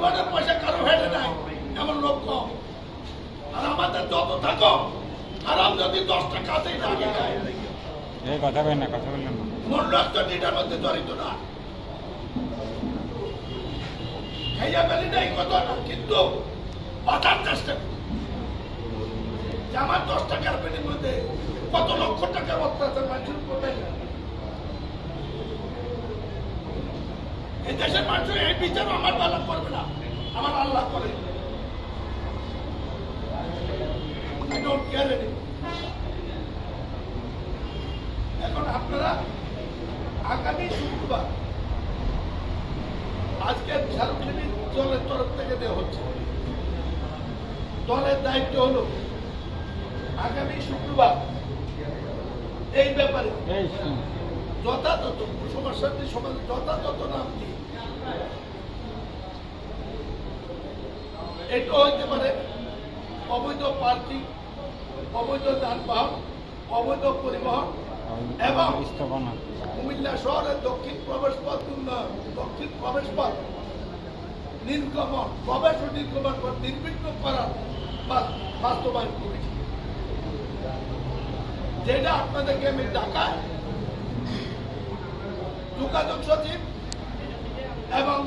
জনগণের পয়সা কারও হেঁটে নাই এমন লোক কম। আর আমাদের যত থাকো আরাম যদি দশটা কাছেই লাগে কথা বলেন না কথা বললেন না। মূল্য এটার মধ্যে জড়িত না। খাইয়া নাই কত না কিন্তু বাঁচার চেষ্টা আমার দশ টাকার পেটের মধ্যে কত লক্ষ টাকার অত্যাচার মানুষের উপর এই দেশের মানুষ এই বিচার আমার বেলা করবে না। আমার আল্লাহ করে. এখন আপনারা আগামী শুক্রবার আজকে সার্বজনীন দলের তরফ থেকে দেওয়া হচ্ছে। দলের দায়িত্ব হলো আগামী শুক্রবার এই ব্যাপারে যথাযথ সমস্যা নেই সমাজ যথাযথ নাম দিয়ে এটা হইতে পারে। অবৈধ পার্কিং অবৈধ যানবাহন অবৈধ পরিবহন এবং স্থাপনা। কুমিল্লা শহরের দক্ষিণ প্রবেশ পথ দক্ষিণ প্রবেশ পথ নির্গমন প্রবেশ ও নির্গমন পথ নির্বিঘ্ন করার বা- বাস্তবায়ন করেছি। যেটা আপনাদেরকে আমি ঢাকায় যোগাযোগ সচিব এবং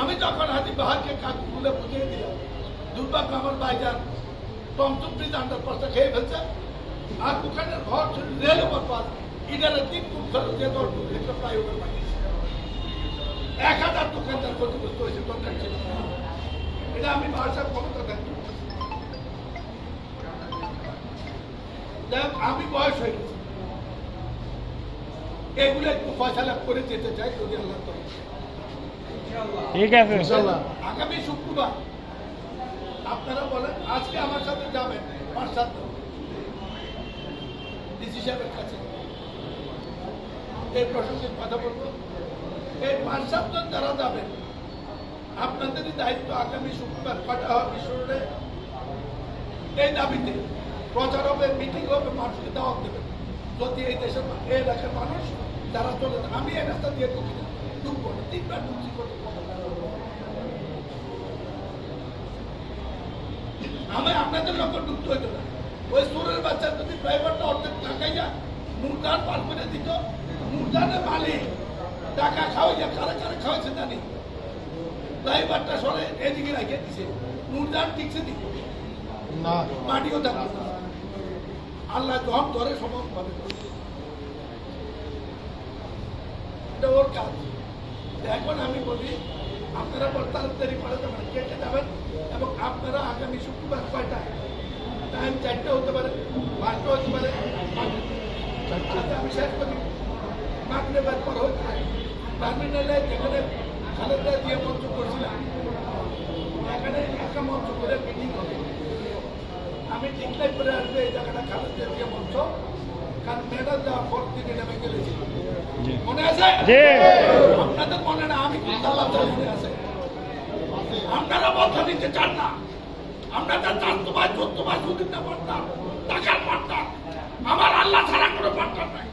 আমি তখন হাতি বাহারকে কাজ খুলে বুঝিয়ে দিলাম দুর্ভাগ্য আমার ভাইজান পঞ্চম ব্রিজ আন্ডার পাসটা খেয়ে ফেলছে, আর ওখানের ঘর ছিল রেল ওভার পাস ইডারে তিন ফুট খরচ দিয়ে দশ ফুট একটা ফ্লাইওভার বানিয়েছে। এক হাজার দোকানদার ক্ষতিগ্রস্ত হয়েছে দরকার ছিল। এটা আমি ভাষার ক্ষমতা থাকি দেখ, আমি বয়স হয়ে গেছি। এগুলো একটু ফয়সালা করে যেতে চাই, যদি আল্লাহ করে। ঠিক আছে। আগামী শুক্রবার আপনারা বলেন আজকে আমার সাথে যাবেন পাঁচ সাত ডিসি সাহেবের কাছে। এই প্রসঙ্গে কথা বলব। এই পাঁচ সাতজন যারা যাবেন আপনাদেরই দায়িত্ব আগামী শুক্রবার কটা হবে বিশ্বরে এই দাবিতে প্রচার হবে মিটিং হবে মানুষকে দাওয়াত দেবেন যদি এই দেশের এই এলাকার মানুষ যারা চলে আমি এই রাস্তা দিয়ে ঢুকি না তিনবার করতে আমি আপনাদের লক্ষ্য ঢুকতে হইতো না। ওই সুরের বাচ্চা যদি ড্রাইভারটা অর্ধেক টাকাই যা নুরদান পার করে দিত নুরদানের মালিক টাকা খাওয়াইয়া কারা কারা খাওয়াইছে জানি ড্রাইভারটা সরে এদিকে রেখে দিছে। নুরদান ঠিকছে দিত। মাটিও থাকতো আল্লাহ যখন ধরে সমান ভাবে এটা ওর কাজ। এখন আমি বলি আপনারা বল তাড়াতাড়ি করে যাবেন কেটে যাবেন এবং আপনারা আগামী শুক্রবার কয়টায় টাইম চারটে হতে পারে পাঁচটা হতে পারে আচ্ছা, আমি শেষ করি। মাগরে বাদ পর পারে টার্মিনালে যেখানে খালেদা দিয়ে মঞ্চ করছিলাম এখানে একটা মঞ্চ করে মিটিং হবে। আমি ডিক্লাইন করে আসবে এই জায়গাটা খালেদা দিয়ে মঞ্চ। কারণ মেডাল নেমে মনে আছে? আপনাদের মনে না আমি কিন্তু আল্লাহ আছে। আপনারা বদলা দিতে চান না। আমরা যা ভাই চোদ্দ মাস দিতে পারতাম টাকার পারতাম আমার আল্লাহ ছাড়া কোনো পারতাম নাই।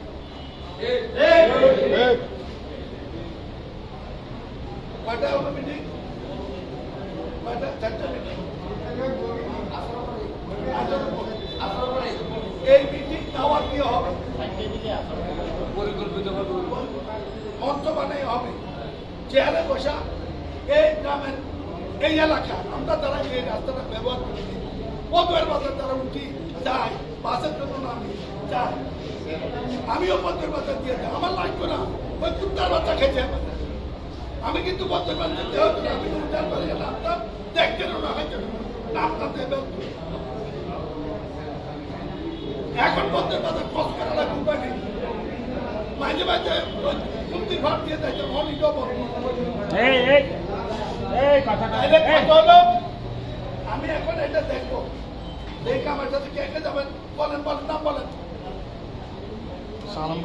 কয়টা হবে মিটিং কয়টা? চারটা মিটিং এই মিটিং দাওয়াত দিয়ে হবে? মঞ্চ বানাই হবে। চেয়ারে বসা এই গ্রামের এই এলাকা আমরা যারা এই রাস্তাটা ব্যবহার করি পদুয়ার বাজার যারা উঠি যাই বাসের জন্য নামি যাই আমিও পদ্মের বাজার দিয়ে যাই। আমার লাগতো না ওই কুত্তার বাচ্চা হবে আমি কিন্তু পদ্মের বাজার না আমি উদ্যান করে নামতাম দেখতে না হয়তো নামতাম দেবে এখন পদ্মের বাজার কষ্ট করা লাগবে উপায় নেই মাঝে মাঝে ওই কুন্তির ভাব দিয়ে দেয় অনেক এই আমি করবেন এটা দেখব। দেখে আমার সাথে কে কে যাবেন? বলেন বলেন না বলেন। সালাম